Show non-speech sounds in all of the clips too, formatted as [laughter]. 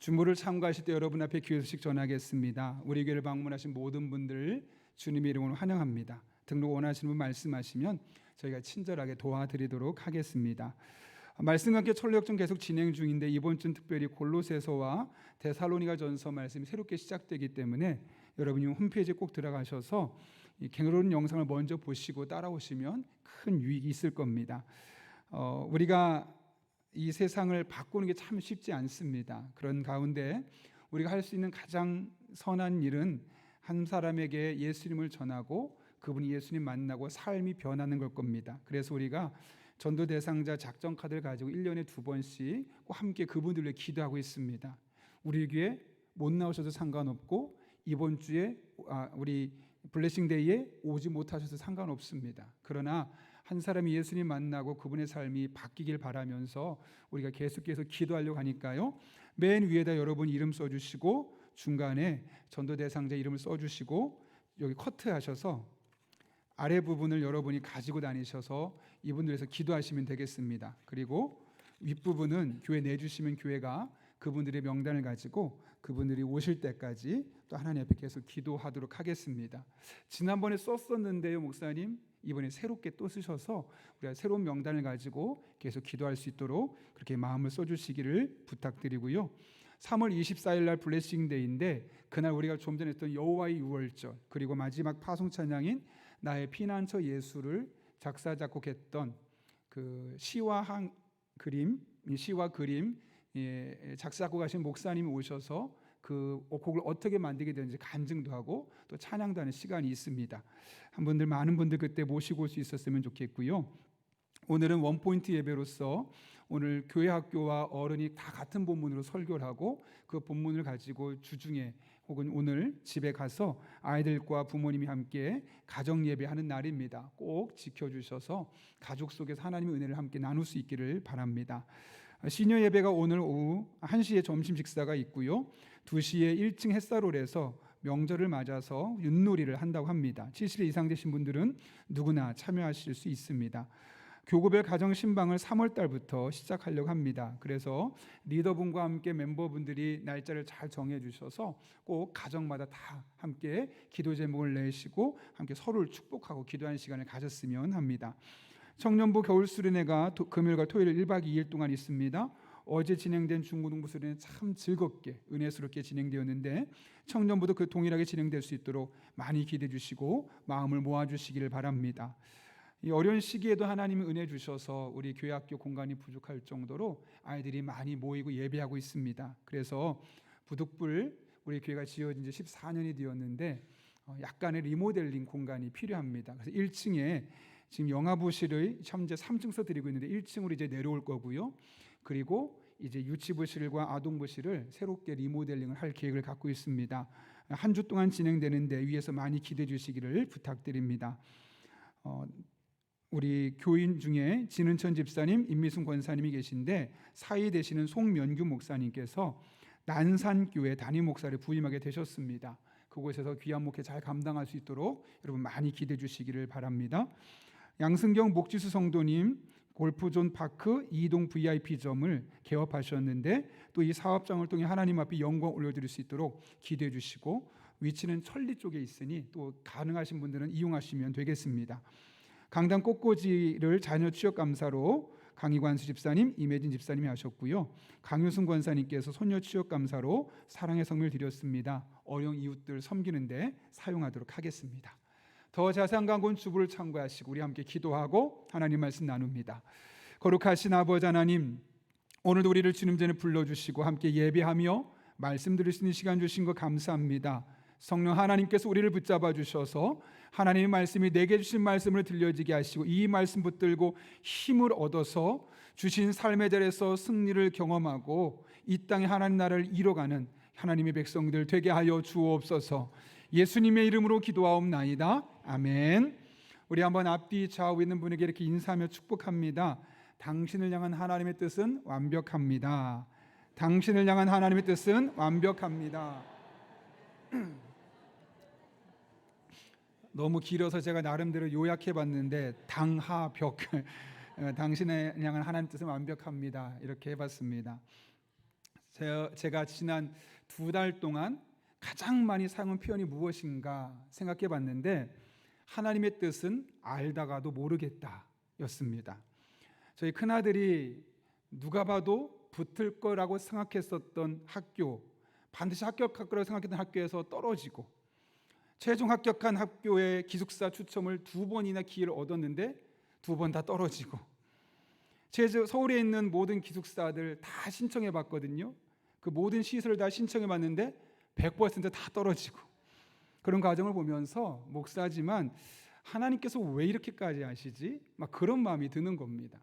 주무를 참가하실 때 여러분 앞에 기회 소식 전하겠습니다. 우리 교회를 방문하신 모든 분들 주님의 이름으로 환영합니다. 등록 원하시는 분 말씀하시면 저희가 친절하게 도와드리도록 하겠습니다. 말씀과 함께 철로역전 계속 진행 중인데 이번 주는 특별히 골로새서와 데살로니가 전서 말씀이 새롭게 시작되기 때문에 여러분이 홈페이지에 꼭 들어가셔서 이 갱로는 영상을 먼저 보시고 따라오시면 큰 유익이 있을 겁니다. 어, 우리가 이 세상을 바꾸는 게 참 쉽지 않습니다. 그런 가운데 우리가 할 수 있는 가장 선한 일은 한 사람에게 예수님을 전하고 그분이 예수님 만나고 삶이 변하는 걸 겁니다. 그래서 우리가 전도 대상자 작전 카드를 가지고 1년에 두 번씩 꼭 함께 그분들 위해 기도하고 있습니다. 우리 교회 못 나오셔도 상관없고 이번 주에 아, 우리 블레싱 데이에 오지 못하셔도 상관없습니다. 그러나 한 사람이 예수님 만나고 그분의 삶이 바뀌길 바라면서 우리가 계속해서 기도하려고 하니까요. 맨 위에다 여러분 이름 써주시고 중간에 전도 대상자 이름을 써주시고 여기 커트하셔서 아래 부분을 여러분이 가지고 다니셔서 이분들에서 기도하시면 되겠습니다. 그리고 윗부분은 교회 내주시면 교회가 그분들의 명단을 가지고 그분들이 오실 때까지 또 하나님 앞에 계속 기도하도록 하겠습니다. 지난번에 썼었는데요, 목사님. 이번에 새롭게 또 쓰셔서 우리가 새로운 명단을 가지고 계속 기도할 수 있도록 그렇게 마음을 써주시기를 부탁드리고요. 3월 24일 날 블레싱 데이인데 그날 우리가 좀 전에 했던 여호와의 유월절 그리고 마지막 파송 찬양인 나의 피난처 예수를 작사 작곡했던 그 시와 한 그림 이 시와 그림 예, 작사 작곡하신 목사님이 오셔서 그 곡을 어떻게 만들게 되는지 간증도 하고 또 찬양도 하는 시간이 있습니다. 한 분들 많은 분들 그때 모시고 올 수 있었으면 좋겠고요. 오늘은 원포인트 예배로서 오늘 교회 학교와 어른이 다 같은 본문으로 설교를 하고 그 본문을 가지고 주중에 혹은 오늘 집에 가서 아이들과 부모님이 함께 가정 예배하는 날입니다. 꼭 지켜주셔서 가족 속에서 하나님의 은혜를 함께 나눌 수 있기를 바랍니다. 시녀 예배가 오늘 오후 1시에 점심 식사가 있고요. 2시에 1층 햇살홀에서 명절을 맞아서 윷놀이를 한다고 합니다. 70세 이상 되신 분들은 누구나 참여하실 수 있습니다. 교구별 가정 신방을 3월 달부터 시작하려고 합니다. 그래서 리더분과 함께 멤버분들이 날짜를 잘 정해 주셔서 꼭 가정마다 다 함께 기도 제목을 내시고 함께 서로를 축복하고 기도하는 시간을 가졌으면 합니다. 청년부 겨울 수련회가 금요일과 토요일 1박 2일 동안 있습니다. 어제 진행된 중고등부 수련회 참 즐겁게 은혜스럽게 진행되었는데 청년부도 그 동일하게 진행될 수 있도록 많이 기대해 주시고 마음을 모아 주시기를 바랍니다. 이 어려운 시기에도 하나님이 은혜 주셔서 우리 교회 학교 공간이 부족할 정도로 아이들이 많이 모이고 예배하고 있습니다. 그래서 부득불 우리 교회가 지어진 지 14년이 되었는데 어, 약간의 리모델링 공간이 필요합니다. 그래서 1층에 지금 영화부실을 현재 3층서 드리고 있는데 1층으로 이제 내려올 거고요. 그리고 이제 유치부실과 아동부실을 새롭게 리모델링을 할 계획을 갖고 있습니다. 한 주 동안 진행되는데 위에서 많이 기대해 주시기를 부탁드립니다. 어, 우리 교인 중에 진은천 집사님, 임미순 권사님이 계신데 사이 되시는 송면규 목사님께서 난산교회 담임 목사를 부임하게 되셨습니다. 그곳에서 귀한 목회 잘 감당할 수 있도록 여러분 많이 기대해 주시기를 바랍니다. 양승경 목지수 성도님 골프존 파크 이동 VIP점을 개업하셨는데 또 이 사업장을 통해 하나님 앞에 영광 올려드릴 수 있도록 기대해 주시고 위치는 천리 쪽에 있으니 또 가능하신 분들은 이용하시면 되겠습니다. 강당 꽃꽂이를 자녀 취업 감사로 강희관수 집사님, 이매진 집사님이 하셨고요. 강효순 권사님께서 소녀 취업 감사로 사랑의 성을 드렸습니다. 어려운 이웃들 섬기는데 사용하도록 하겠습니다. 더 자세한 광고는 주부를 참고하시고 우리 함께 기도하고 하나님 말씀 나눕니다. 거룩하신 아버지 하나님, 오늘도 우리를 주님 전에 불러주시고 함께 예배하며 말씀 들을 수 있는 시간 주신 거 감사합니다. 성령 하나님께서 우리를 붙잡아 주셔서 하나님의 말씀이 내게 주신 말씀을 들려지게 하시고 이 말씀 붙들고 힘을 얻어서 주신 삶의 자리에서 승리를 경험하고 이 땅에 하나님 나라를 이뤄가는 하나님의 백성들 되게 하여 주옵소서. 예수님의 이름으로 기도하옵나이다. 아멘. 우리 한번 앞뒤 좌우 있는 분에게 이렇게 인사하며 축복합니다. 당신을 향한 하나님의 뜻은 완벽합니다. 당신을 향한 하나님의 뜻은 완벽합니다. [clears throat] 너무 길어서 제가 나름대로 요약해 봤는데 당하벽 [laughs] 당신의 향한 하나님 뜻은 완벽합니다. 이렇게 해 봤습니다. 제- 제가 지난 두 달 동안 가장 많이 사용한 표현이 무엇인가 생각해 봤는데 하나님의 뜻은 알다가도 모르겠다 였습니다. 저희 큰아들이 누가 봐도 붙을 거라고 생각했었던 학교, 반드시 합격할 거라고 생각했던 학교에서 떨어지고 최종 합격한 학교의 기숙사 추첨을 두 번이나 기회를 얻었는데 두 번 다 떨어지고 서울에 있는 모든 기숙사들 다 신청해 봤거든요. 그 모든 시설을 다 신청해 봤는데 100%다 떨어지고 그런 과정을 보면서 목사지만 하나님께서 왜 이렇게까지 하시지? 막 그런 마음이 드는 겁니다.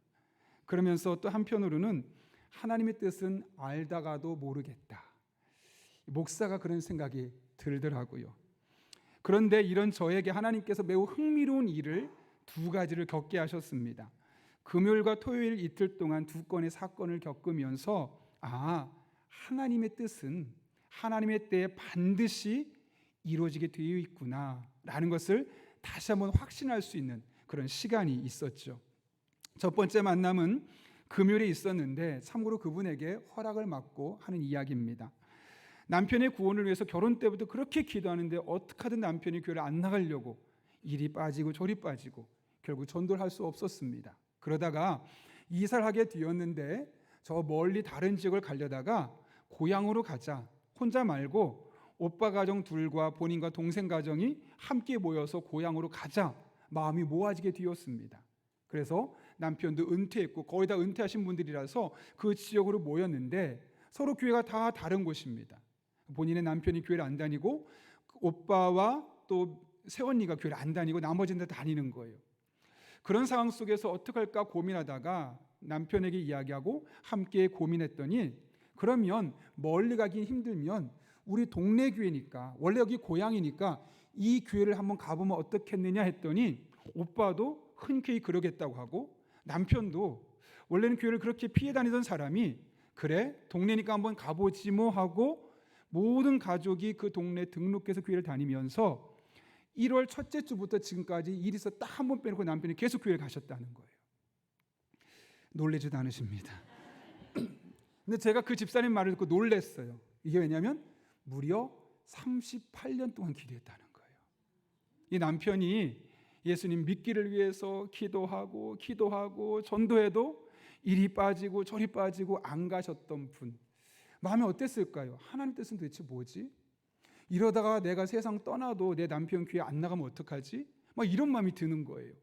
그러면서 또 한편으로는 하나님의 뜻은 알다가도 모르겠다. 목사가 그런 생각이 들더라고요. 그런데 이런 저에게 하나님께서 매우 흥미로운 일을 두 가지를 겪게 하셨습니다. 금요일과 토요일 이틀 동안 두 건의 사건을 겪으면서 아, 하나님의 뜻은 하나님의 때에 반드시 이루어지게 되어 있구나라는 것을 다시 한번 확신할 수 있는 그런 시간이 있었죠. 첫 번째 만남은 금요일에 있었는데 참고로 그분에게 허락을 받고 하는 이야기입니다. 남편의 구원을 위해서 결혼 때부터 그렇게 기도하는데 어떻게 하든 남편이 교회를 안 나가려고 이리 빠지고 저리 빠지고 결국 전도를 할 수 없었습니다. 그러다가 이사를 하게 되었는데 저 멀리 다른 지역을 가려다가 고향으로 가자 혼자 말고 오빠 가정 둘과 본인과 동생 가정이 함께 모여서 고향으로 가자 마음이 모아지게 되었습니다. 그래서 남편도 은퇴했고 거의 다 은퇴하신 분들이라서 그 지역으로 모였는데 서로 교회가 다 다른 곳입니다. 본인의 남편이 교회를 안 다니고 오빠와 또 새언니가 교회를 안 다니고 나머지는 다 다니는 거예요. 그런 상황 속에서 어떻게 할까 고민하다가 남편에게 이야기하고 함께 고민했더니 그러면 멀리 가긴 힘들면 우리 동네 교회니까 원래 여기 고향이니까 이 교회를 한번 가보면 어떻겠느냐 했더니 오빠도 흔쾌히 그러겠다고 하고 남편도 원래는 교회를 그렇게 피해 다니던 사람이 그래 동네니까 한번 가보지 뭐 하고 모든 가족이 그 동네 등록해서 교회를 다니면서 1월 첫째 주부터 지금까지 일이 있어 딱 한 번 빼놓고 남편이 계속 교회를 가셨다는 거예요. 놀래지도 않으십니다. [laughs] 근데 제가 그 집사님 말을 듣고 놀랬어요. 이게 왜냐하면 무려 38년 동안 기도했다는 거예요. 이 남편이 예수님 믿기를 위해서 기도하고 기도하고 전도해도 이리 빠지고 저리 빠지고 안 가셨던 분 마음이 어땠을까요? 하나님 뜻은 도대체 뭐지? 이러다가 내가 세상 떠나도 내 남편 귀에 안 나가면 어떡하지? 막 이런 마음이 드는 거예요.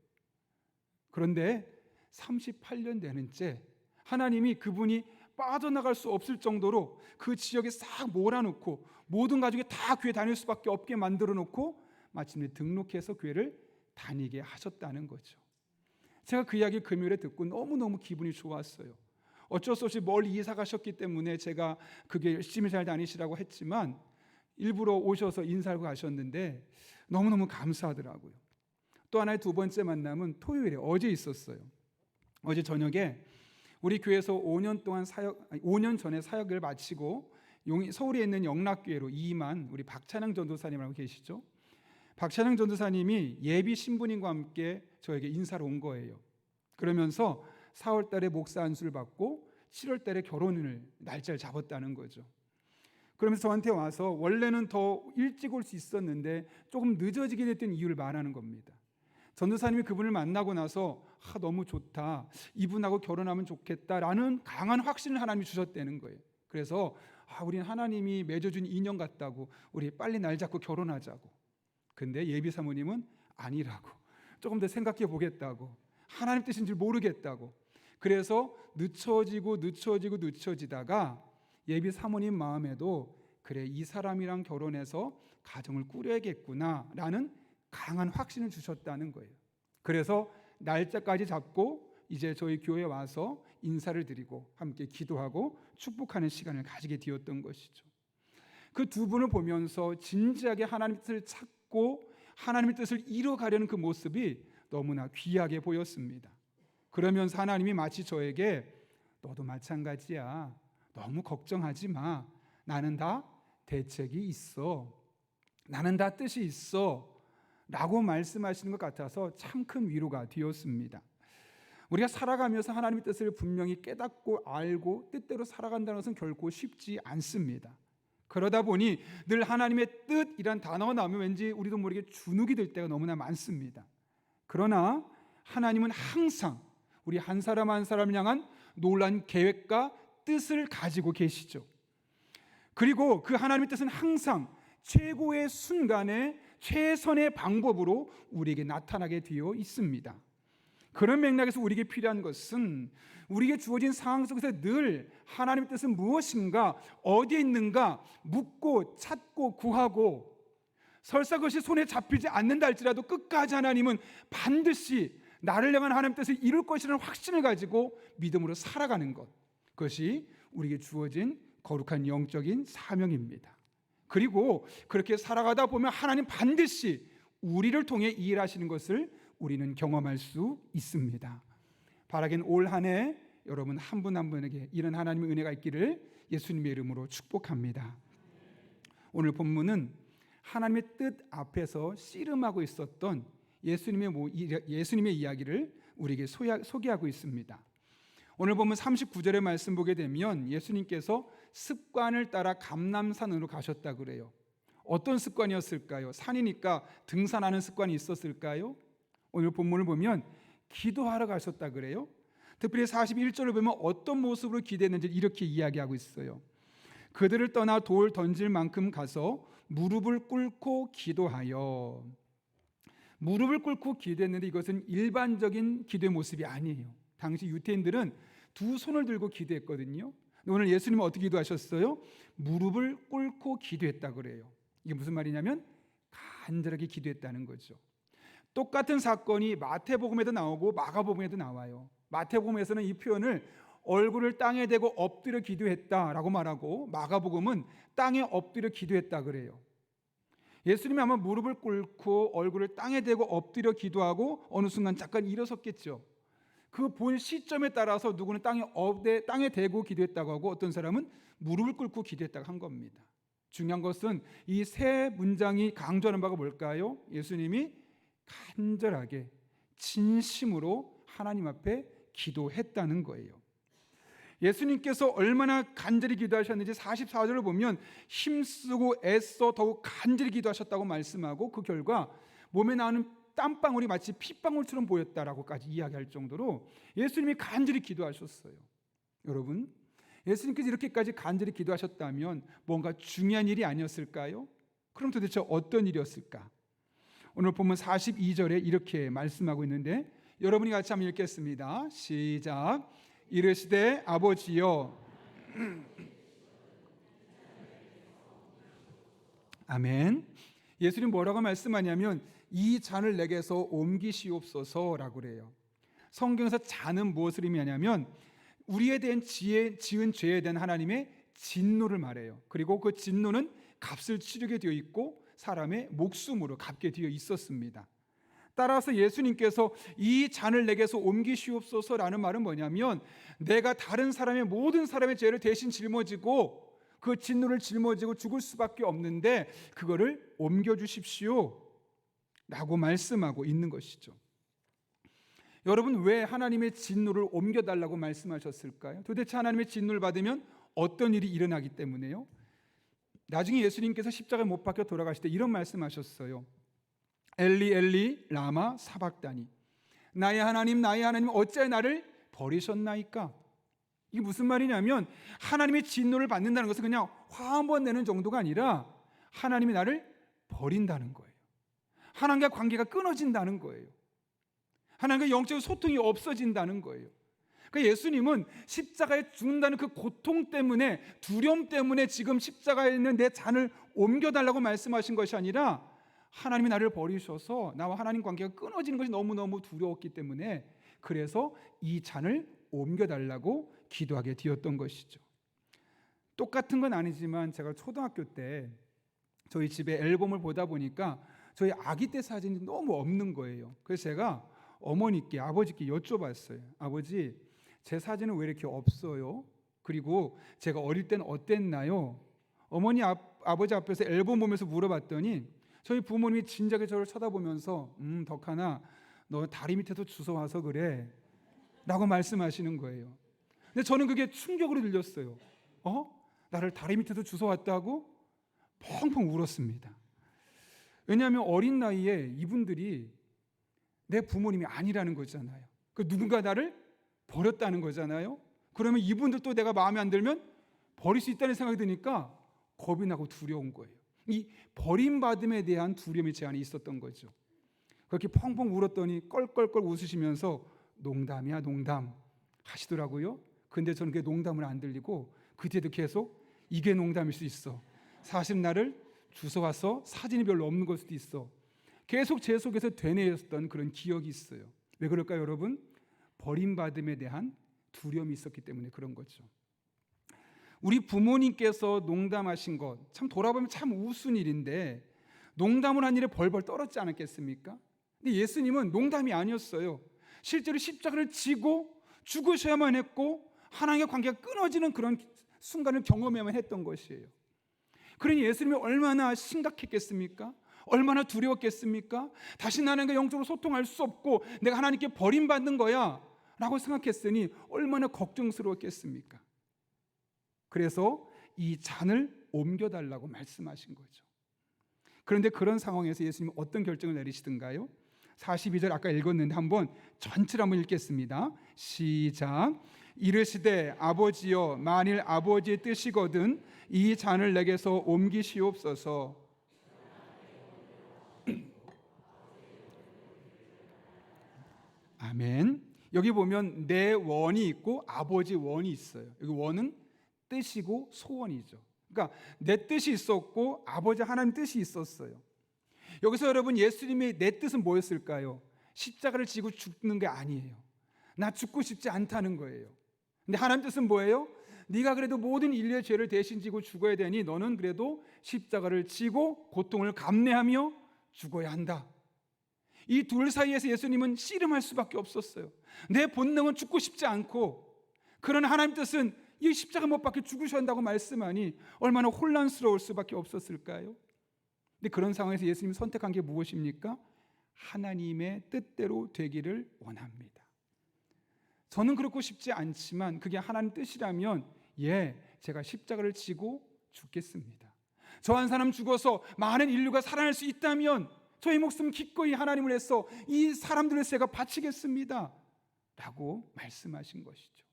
그런데 38년 되는 째 하나님이 그분이 빠져나갈 수 없을 정도로 그 지역에 싹 몰아놓고 모든 가족이 다 교회 다닐 수밖에 없게 만들어 놓고 마침내 등록해서 교회를 다니게 하셨다는 거죠. 제가 그 이야기 금요일에 듣고 너무너무 기분이 좋았어요. 어쩔 수 없이 멀리 이사 가셨기 때문에 제가 그게 열심히 잘 다니시라고 했지만 일부러 오셔서 인사하고 가셨는데 너무너무 감사하더라고요. 또 하나의 두 번째 만남은 토요일에 어제 있었어요. 어제 저녁에 우리 교회에서 5년 동안 사역, 아니, 5년 전에 사역을 마치고 용, 서울에 있는 영락교회로 이임한 우리 박찬영 전도사님이라고 계시죠. 박찬영 전도사님이 예비 신부님과 함께 저에게 인사를 온 거예요. 그러면서 4월 달에 목사 안수를 받고 7월 달에 결혼을 날짜를 잡았다는 거죠. 그러면서 저한테 와서 원래는 더 일찍 올 수 있었는데 조금 늦어지게 됐던 이유를 말하는 겁니다. 전도사님이 그분을 만나고 나서 아, 너무 좋다. 이분하고 결혼하면 좋겠다라는 강한 확신을 하나님이 주셨다는 거예요. 그래서 아, 우리는 하나님이 맺어준 인연 같다고 우리 빨리 날 잡고 결혼하자고. 근데 예비 사모님은 아니라고. 조금 더 생각해 보겠다고. 하나님 뜻인 줄 모르겠다고. 그래서 늦춰지고 늦춰지고 늦춰지다가 예비 사모님 마음에도 그래 이 사람이랑 결혼해서 가정을 꾸려야겠구나라는 강한 확신을 주셨다는 거예요. 그래서 날짜까지 잡고 이제 저희 교회에 와서 인사를 드리고 함께 기도하고 축복하는 시간을 가지게 되었던 것이죠. 그 두 분을 보면서 진지하게 하나님의 뜻을 찾고 하나님의 뜻을 이뤄가려는 그 모습이 너무나 귀하게 보였습니다. 그러면서 하나님이 마치 저에게 너도 마찬가지야. 너무 걱정하지 마. 나는 다 대책이 있어. 나는 다 뜻이 있어. 라고 말씀하시는 것 같아서 참 큰 위로가 되었습니다. 우리가 살아가면서 하나님의 뜻을 분명히 깨닫고 알고 뜻대로 살아간다는 것은 결코 쉽지 않습니다. 그러다 보니 늘 하나님의 뜻이란 단어가 나오면 왠지 우리도 모르게 주눅이 들 때가 너무나 많습니다. 그러나 하나님은 항상 우리 한 사람 한 사람을 향한 놀란 계획과 뜻을 가지고 계시죠. 그리고 그 하나님의 뜻은 항상 최고의 순간에 최선의 방법으로 우리에게 나타나게 되어 있습니다. 그런 맥락에서 우리에게 필요한 것은 우리에게 주어진 상황 속에서 늘 하나님의 뜻은 무엇인가, 어디에 있는가 묻고 찾고 구하고 설사 그것이 손에 잡히지 않는다 할지라도 끝까지 하나님은 반드시 나를 향한 하나님의 뜻을 이룰 것이라는 확신을 가지고 믿음으로 살아가는 것. 그것이 우리에게 주어진 거룩한 영적인 사명입니다. 그리고 그렇게 살아가다 보면 하나님 반드시 우리를 통해 일하시는 것을 우리는 경험할 수 있습니다. 바라긴 올 한 해 여러분 한 분 한 분에게 이런 하나님의 은혜가 있기를 예수님의 이름으로 축복합니다. 오늘 본문은 하나님의 뜻 앞에서 씨름하고 있었던 예수님의 모- 예수님의 이야기를 우리에게 소개하고 있습니다. 오늘 보면 39절의 말씀 보게 되면 예수님께서 습관을 따라 감남산으로 가셨다 그래요. 어떤 습관이었을까요? 산이니까 등산하는 습관이 있었을까요? 오늘 본문을 보면 기도하러 가셨다 그래요. 특별히 41절을 보면 어떤 모습으로 기도했는지 이렇게 이야기하고 있어요. 그들을 떠나 돌 던질 만큼 가서 무릎을 꿇고 기도하여 무릎을 꿇고 기도했는데 이것은 일반적인 기도의 모습이 아니에요. 당시 유태인들은 두 손을 들고 기도했거든요. 오늘 예수님은 어떻게 기도하셨어요? 무릎을 꿇고 기도했다 그래요. 이게 무슨 말이냐면 간절하게 기도했다는 거죠. 똑같은 사건이 마태복음에도 나오고 마가복음에도 나와요. 마태복음에서는 이 표현을 얼굴을 땅에 대고 엎드려 기도했다라고 말하고 마가복음은 땅에 엎드려 기도했다 그래요. 예수님이 아마 무릎을 꿇고 얼굴을 땅에 대고 엎드려 기도하고 어느 순간 잠깐 일어섰겠죠. 그 본 시점에 따라서 누구는 땅에 엎대 땅에 대고 기도했다고 하고 어떤 사람은 무릎을 꿇고 기도했다고 한 겁니다. 중요한 것은 이 세 문장이 강조하는 바가 뭘까요? 예수님이 간절하게 진심으로 하나님 앞에 기도했다는 거예요. 예수님께서 얼마나 간절히 기도하셨는지 44절을 보면 힘쓰고 애써 더욱 간절히 기도하셨다고 말씀하고 그 결과 몸에 나오는 땀방울이 마치 핏방울처럼 보였다라고까지 이야기할 정도로 예수님이 간절히 기도하셨어요. 여러분, 예수님께서 이렇게까지 간절히 기도하셨다면 뭔가 중요한 일이 아니었을까요? 그럼 도대체 어떤 일이었을까? 오늘 보면 42절에 이렇게 말씀하고 있는데 여러분이 같이 한번 읽겠습니다. 시작. 이르시되 아버지여 [clears throat] 아멘. 예수님 뭐라고 말씀하냐면 이 잔을 내게서 옮기시옵소서라고 그래요. 성경에서 잔은 무엇을 의미하냐면 우리에 대한 지혜, 지은 죄에 대한 하나님의 진노를 말해요. 그리고 그 진노는 값을 치르게 되어 있고 사람의 목숨으로 갚게 되어 있었습니다. 따라서 예수님께서 이 잔을 내게서 옮기시옵소서라는 말은 뭐냐면 내가 다른 사람의 모든 사람의 죄를 대신 짊어지고 그 진노를 짊어지고 죽을 수밖에 없는데 그거를 옮겨 주십시오. 라고 말씀하고 있는 것이죠. 여러분 왜 하나님의 진노를 옮겨 달라고 말씀하셨을까요? 도대체 하나님의 진노를 받으면 어떤 일이 일어나기 때문에요? 나중에 예수님께서 십자가에 못 박혀 돌아가실 때 이런 말씀하셨어요. 엘리 엘리 라마 사박다니 나의 하나님 나의 하나님 어찌 나를 버리셨나이까? 이게 무슨 말이냐면 하나님의 진노를 받는다는 것은 그냥 화 한 번 내는 정도가 아니라 하나님이 나를 버린다는 거예요. 하나님과 관계가 끊어진다는 거예요. 하나님과 영적 소통이 없어진다는 거예요. 그러니까 예수님은 십자가에 죽는다는 그 고통 때문에 두려움 때문에 지금 십자가에 있는 내 잔을 옮겨달라고 말씀하신 것이 아니라 하나님이 나를 버리셔서 나와 하나님 관계가 끊어지는 것이 너무너무 두려웠기 때문에 그래서 이 잔을 옮겨달라고 기도하게 되었던 것이죠. 똑같은 건 아니지만 제가 초등학교 때 저희 집에 앨범을 보다 보니까 저희 아기 때 사진이 너무 없는 거예요. 그래서 제가 어머니께 아버지께 여쭤봤어요. 아버지 제 사진은 왜 이렇게 없어요? 그리고 제가 어릴 때는 어땠나요? 어머니 앞, 아버지 앞에서 앨범 보면서 물어봤더니 저희 부모님이 진작에 저를 쳐다보면서 음 덕하나 너 다리 밑에서 주워 와서 그래 라고 말씀하시는 거예요. 근데 저는 그게 충격으로 들렸어요. 어? 나를 다리 밑에서 주워 왔다고? 펑펑 울었습니다. 왜냐하면 어린 나이에 이분들이 내 부모님이 아니라는 거잖아요. 그 누군가 나를 버렸다는 거잖아요. 그러면 이분들도 내가 마음에 안 들면 버릴 수 있다는 생각이 드니까 겁이 나고 두려운 거예요. 이 버림받음에 대한 두려움이 제 안에 있었던 거죠. 그렇게 펑펑 울었더니 껄껄껄 웃으시면서 농담이야 농담 하시더라고요. 근데 저는 그게 농담을 안 들리고 그 뒤에도 계속 이게 농담일 수 있어. 사실 나를 주워와서 사진이 별로 없는 걸 수도 있어. 계속 제 속에서 되뇌었던 그런 기억이 있어요. 왜 그럴까요, 여러분? 버림받음에 대한 두려움이 있었기 때문에 그런 거죠. 우리 부모님께서 농담하신 것 참 돌아보면 참 우스운 일인데 농담을 한 일에 벌벌 떨었지 않았겠습니까? 근데 예수님은 농담이 아니었어요. 실제로 십자가를 지고 죽으셔야만 했고 하나님과 관계가 끊어지는 그런 순간을 경험해야만 했던 것이에요. 그러니 예수님이 얼마나 심각했겠습니까? 얼마나 두려웠겠습니까? 다시 나는 영적으로 소통할 수 없고 내가 하나님께 버림받는 거야 라고 생각했으니 얼마나 걱정스러웠겠습니까? 그래서 이 잔을 옮겨달라고 말씀하신 거죠. 그런데 그런 상황에서 예수님이 어떤 결정을 내리시던가요? 42절 아까 읽었는데 한번 전체를 한번 읽겠습니다. 시작. 이르시되 아버지여 만일 아버지의 뜻이거든 이 잔을 내게서 옮기시옵소서. [clears throat] 아멘. 여기 보면 내 원이 있고 아버지 원이 있어요. 여기 원은 뜻이고 소원이죠. 그러니까 내 뜻이 있었고 아버지 하나님 뜻이 있었어요. 여기서 여러분 예수님의 내 뜻은 뭐였을까요? 십자가를 지고 죽는 게 아니에요. 나 죽고 싶지 않다는 거예요. 근데 하나님 뜻은 뭐예요? 네가 그래도 모든 인류의 죄를 대신 지고 죽어야 되니 너는 그래도 십자가를 지고 고통을 감내하며 죽어야 한다. 이 둘 사이에서 예수님은 씨름할 수밖에 없었어요. 내 본능은 죽고 싶지 않고 그러나 하나님 뜻은 이 십자가 못 박혀 죽으셔야 한다고 말씀하니 얼마나 혼란스러울 수밖에 없었을까요? 근데 그런 상황에서 예수님이 선택한 게 무엇입니까? 하나님의 뜻대로 되기를 원합니다. 저는 그렇고 싶지 않지만 그게 하나님 뜻이라면 예, 제가 십자가를 지고 죽겠습니다. 저 한 사람 죽어서 많은 인류가 살아날 수 있다면 저의 목숨 기꺼이 하나님을 해서 이 사람들을 제가 바치겠습니다. 라고 말씀하신 것이죠.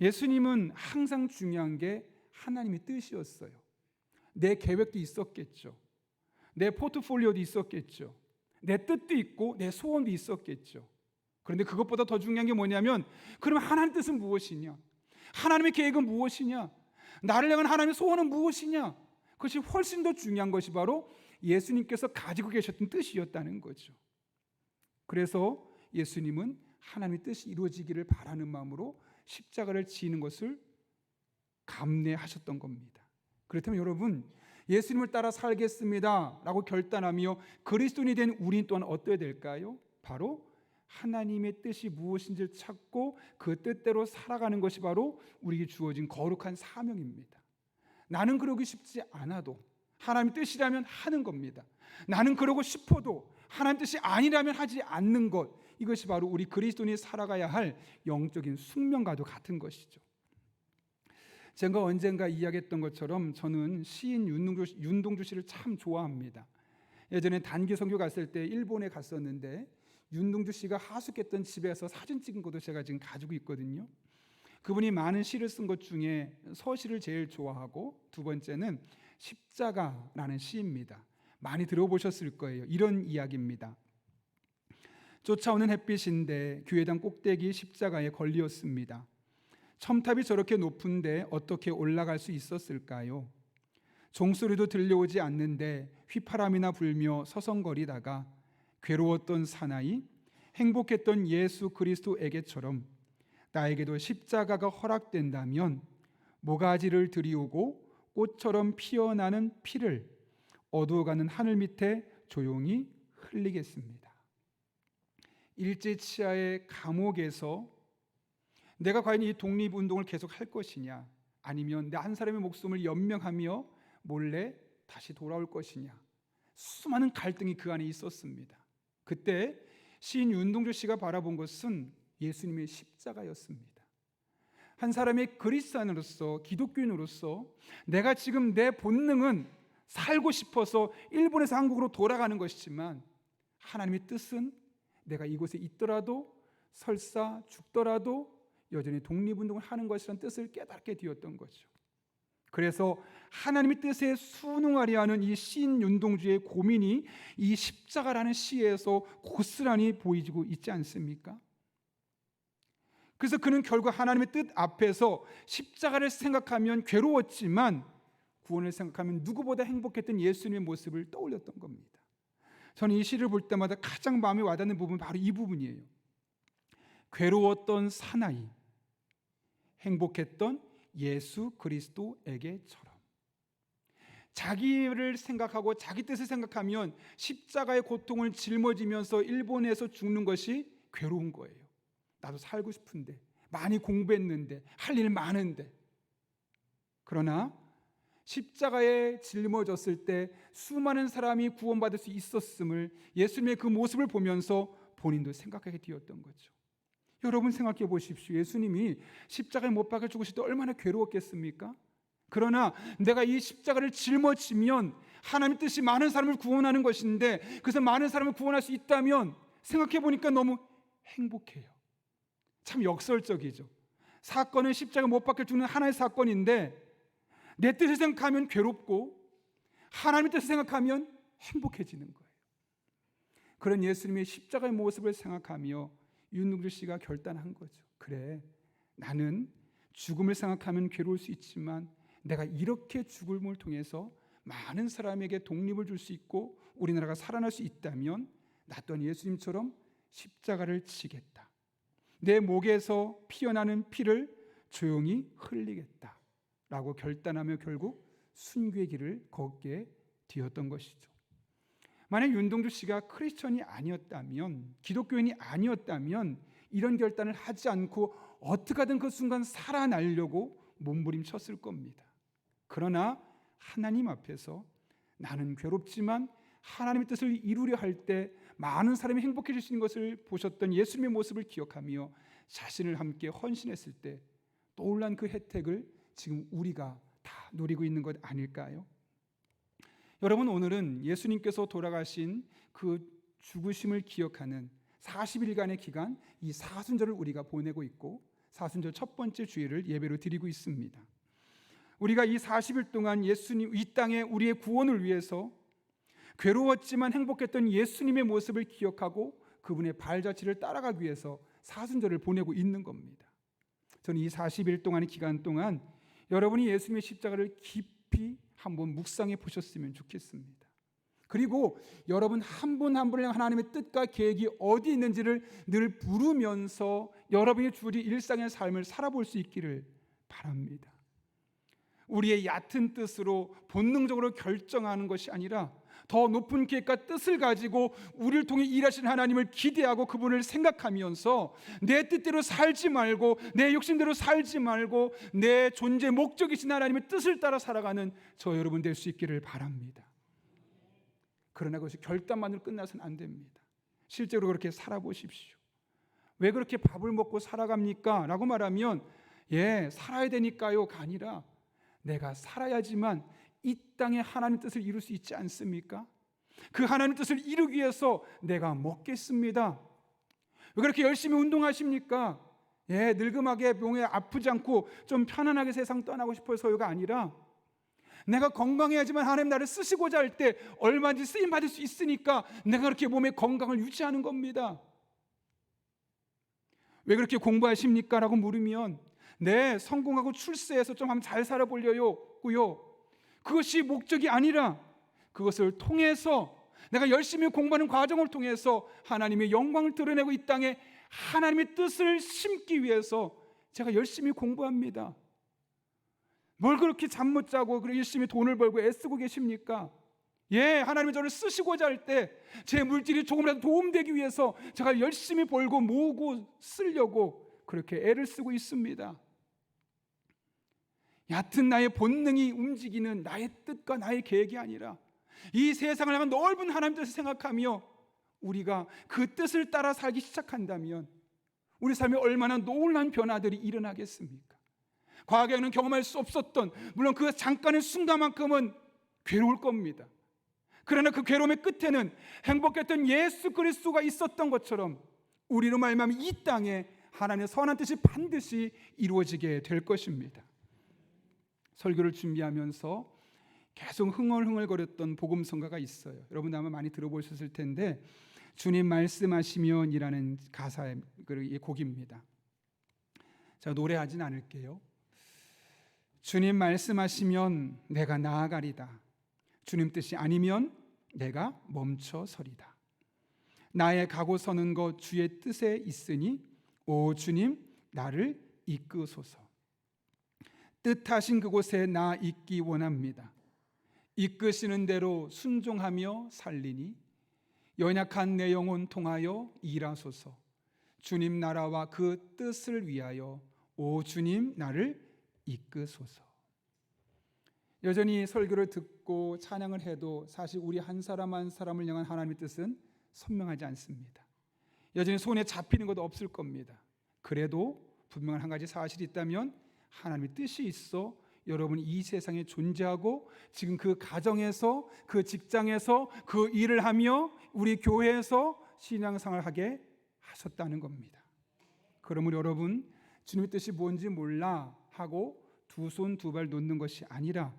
예수님은 항상 중요한 게 하나님의 뜻이었어요. 내 계획도 있었겠죠. 내 포트폴리오도 있었겠죠. 내 뜻도 있고 내 소원도 있었겠죠. 그런데 그것보다 더 중요한 게 뭐냐면 그러면 하나님 뜻은 무엇이냐? 하나님의 계획은 무엇이냐? 나를 향한 하나님의 소원은 무엇이냐? 그것이 훨씬 더 중요한 것이 바로 예수님께서 가지고 계셨던 뜻이었다는 거죠. 그래서 예수님은 하나님의 뜻이 이루어지기를 바라는 마음으로 십자가를 지는 것을 감내하셨던 겁니다. 그렇다면 여러분 예수님을 따라 살겠습니다라고 결단하며 그리스도인이 된 우리 또한 어떠해야 될까요? 바로 하나님의 뜻이 무엇인지를 찾고 그 뜻대로 살아가는 것이 바로 우리에게 주어진 거룩한 사명입니다. 나는 그러기 쉽지 않아도 하나님 뜻이라면 하는 겁니다. 나는 그러고 싶어도 하나님 뜻이 아니라면 하지 않는 것 이것이 바로 우리 그리스도인이 살아가야 할 영적인 숙명과도 같은 것이죠. 제가 언젠가 이야기했던 것처럼 저는 시인 윤동주, 윤동주 씨를 참 좋아합니다. 예전에 단기 선교 갔을 때 일본에 갔었는데 윤동주 씨가 하숙했던 집에서 사진 찍은 것도 제가 지금 가지고 있거든요. 그분이 많은 시를 쓴 것 중에 서시를 제일 좋아하고 두 번째는 십자가라는 시입니다. 많이 들어보셨을 거예요. 이런 이야기입니다. 쫓아오는 햇빛인데 교회당 꼭대기 십자가에 걸리었습니다. 첨탑이 저렇게 높은데 어떻게 올라갈 수 있었을까요? 종소리도 들려오지 않는데 휘파람이나 불며 서성거리다가 괴로웠던 사나이, 행복했던 예수 그리스도에게처럼 나에게도 십자가가 허락된다면 모가지를 들이우고 꽃처럼 피어나는 피를 어두워가는 하늘 밑에 조용히 흘리겠습니다. 일제 치하의 감옥에서 내가 과연 이 독립 운동을 계속 할 것이냐 아니면 내 한 사람의 목숨을 연명하며 몰래 다시 돌아올 것이냐 수많은 갈등이 그 안에 있었습니다. 그때 시인 윤동주 씨가 바라본 것은 예수님의 십자가였습니다. 한 사람의 그리스도인으로서 기독교인으로서 내가 지금 내 본능은 살고 싶어서 일본에서 한국으로 돌아가는 것이지만 하나님의 뜻은 내가 이곳에 있더라도 설사 죽더라도 여전히 독립운동을 하는 것이라는 뜻을 깨닫게 되었던 거죠. 그래서 하나님의 뜻에 순응하려 하는 이 시인 윤동주의 고민이 이 십자가라는 시에서 고스란히 보이고 있지 않습니까? 그래서 그는 결국 하나님의 뜻 앞에서 십자가를 생각하면 괴로웠지만 구원을 생각하면 누구보다 행복했던 예수님의 모습을 떠올렸던 겁니다. 저는 이 시를 볼 때마다 가장 마음에 와닿는 부분은 바로 이 부분이에요. 괴로웠던 사나이, 행복했던 예수 그리스도에게처럼. 자기를 생각하고 자기 뜻을 생각하면 십자가의 고통을 짊어지면서 일본에서 죽는 것이 괴로운 거예요. 나도 살고 싶은데 많이 공부했는데 할 일 많은데 그러나 십자가에 짊어졌을 때 수많은 사람이 구원받을 수 있었음을 예수님의 그 모습을 보면서 본인도 생각하게 되었던 거죠. 여러분 생각해 보십시오. 예수님이 십자가에 못 박혀 죽으실 때 얼마나 괴로웠겠습니까? 그러나 내가 이 십자가를 짊어지면 하나님 뜻이 많은 사람을 구원하는 것인데 그래서 많은 사람을 구원할 수 있다면 생각해 보니까 너무 행복해요. 참 역설적이죠. 사건은 십자가 못 박혀 죽는 하나의 사건인데 내 뜻을 생각하면 괴롭고 하나님의 뜻을 생각하면 행복해지는 거예요. 그런 예수님의 십자가의 모습을 생각하며 윤동주 씨가 결단한 거죠. 그래, 나는 죽음을 생각하면 괴로울 수 있지만 내가 이렇게 죽음을 통해서 많은 사람에게 독립을 줄 수 있고 우리나라가 살아날 수 있다면 나 또한 예수님처럼 십자가를 지겠다. 내 목에서 피어나는 피를 조용히 흘리겠다. 라고 결단하며 결국 순교의 길을 걷게 되었던 것이죠. 만약 윤동주 씨가 크리스천이 아니었다면, 기독교인이 아니었다면 이런 결단을 하지 않고 어떻게든 그 순간 살아나려고 몸부림쳤을 겁니다. 그러나 하나님 앞에서 나는 괴롭지만 하나님의 뜻을 이루려 할 때 많은 사람이 행복해질 수 있는 것을 보셨던 예수님의 모습을 기억하며 자신을 함께 헌신했을 때 떠올란 그 혜택을 지금 우리가 다 누리고 있는 것 아닐까요? 여러분 오늘은 예수님께서 돌아가신 그 죽으심을 기억하는 40일간의 기간 이 사순절을 우리가 보내고 있고 사순절 첫 번째 주일을 예배로 드리고 있습니다. 우리가 이 40일 동안 예수님 이 땅에 우리의 구원을 위해서 괴로웠지만 행복했던 예수님의 모습을 기억하고 그분의 발자취를 따라가기 위해서 사순절을 보내고 있는 겁니다. 저는 이 40일 동안의 기간 동안 여러분이 예수님의 십자가를 깊이 한번 묵상해 보셨으면 좋겠습니다. 그리고 여러분 한 분 한 분의 하나님의 뜻과 계획이 어디 있는지를 늘 부르면서 여러분의 주리 일상의 삶을 살아볼 수 있기를 바랍니다. 우리의 얕은 뜻으로 본능적으로 결정하는 것이 아니라 더 높은 계획과 뜻을 가지고 우리를 통해 일하신 하나님을 기대하고 그분을 생각하면서 내 뜻대로 살지 말고 내 욕심대로 살지 말고 내 존재 목적이신 하나님의 뜻을 따라 살아가는 저 여러분 될 수 있기를 바랍니다. 그러나 그것이 결단만으로 끝나서는 안 됩니다. 실제로 그렇게 살아보십시오. 왜 그렇게 밥을 먹고 살아갑니까? 라고 말하면 예, 살아야 되니까요가 아니라 내가 살아야지만 이 땅에 하나님 뜻을 이룰 수 있지 않습니까? 그 하나님 뜻을 이루기 위해서 내가 먹겠습니다. 왜 그렇게 열심히 운동하십니까? 예, 늙음하게 병에 아프지 않고 좀 편안하게 세상 떠나고 싶어서요가 아니라 내가 건강해야지만 하나님 나를 쓰시고자 할 때 얼마든지 쓰임 받을 수 있으니까 내가 그렇게 몸의 건강을 유지하는 겁니다. 왜 그렇게 공부하십니까? 라고 물으면 네, 성공하고 출세해서 좀 한번 잘 살아보려고요. 그것이 목적이 아니라 그것을 통해서 내가 열심히 공부하는 과정을 통해서 하나님의 영광을 드러내고 이 땅에 하나님의 뜻을 심기 위해서 제가 열심히 공부합니다. 뭘 그렇게 잠 못 자고 열심히 돈을 벌고 애쓰고 계십니까? 예, 하나님이 저를 쓰시고자 할 때 제 물질이 조금이라도 도움되기 위해서 제가 열심히 벌고 모으고 쓰려고 그렇게 애를 쓰고 있습니다. 얕은 나의 본능이 움직이는 나의 뜻과 나의 계획이 아니라 이 세상을 향한 넓은 하나님 뜻을 생각하며 우리가 그 뜻을 따라 살기 시작한다면 우리 삶에 얼마나 놀란 변화들이 일어나겠습니까? 과거에는 경험할 수 없었던 물론 그 잠깐의 순간만큼은 괴로울 겁니다. 그러나 그 괴로움의 끝에는 행복했던 예수 그리스도가 있었던 것처럼 우리로 말미암아 이 땅에 하나님의 선한 뜻이 반드시 이루어지게 될 것입니다. 설교를 준비하면서 계속 흥얼흥얼거렸던 복음성가가 있어요. 여러분 아마 많이 들어보셨을 텐데 주님 말씀하시면이라는 가사의 그 곡입니다. 자 노래하진 않을게요. 주님 말씀하시면 내가 나아가리다. 주님 뜻이 아니면 내가 멈춰 서리다. 나의 가고 서는 것 주의 뜻에 있으니 오 주님 나를 이끄소서. 뜻하신 그곳에 나 있기 원합니다. 이끄시는 대로 순종하며 살리니 연약한 내 영혼 통하여 일하소서. 주님 나라와 그 뜻을 위하여 오 주님 나를 이끄소서. 여전히 설교를 듣고 찬양을 해도 사실 우리 한 사람 한 사람을 향한 하나님의 뜻은 선명하지 않습니다. 여전히 손에 잡히는 것도 없을 겁니다. 그래도 분명한 한 가지 사실이 있다면 하나님의 뜻이 있어 여러분이 이 세상에 존재하고 지금 그 가정에서 그 직장에서 그 일을 하며 우리 교회에서 신앙생활 하게 하셨다는 겁니다. 그러므로 여러분 주님의 뜻이 뭔지 몰라 하고 두 손 두 발 놓는 것이 아니라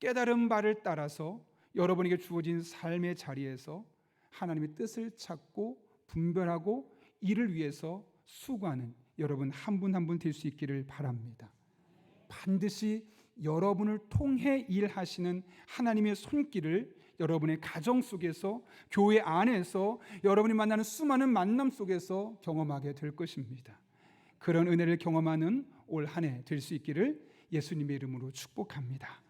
깨달은 바를 따라서 여러분에게 주어진 삶의 자리에서 하나님의 뜻을 찾고 분별하고 이를 위해서 수고하는 여러분 한 분 한 분 될 수 있기를 바랍니다. 반드시 여러분을 통해 일하시는 하나님의 손길을 여러분의 가정 속에서 교회 안에서 여러분이 만나는 수많은 만남 속에서 경험하게 될 것입니다. 그런 은혜를 경험하는 올 한 해 될 수 있기를 예수님의 이름으로 축복합니다.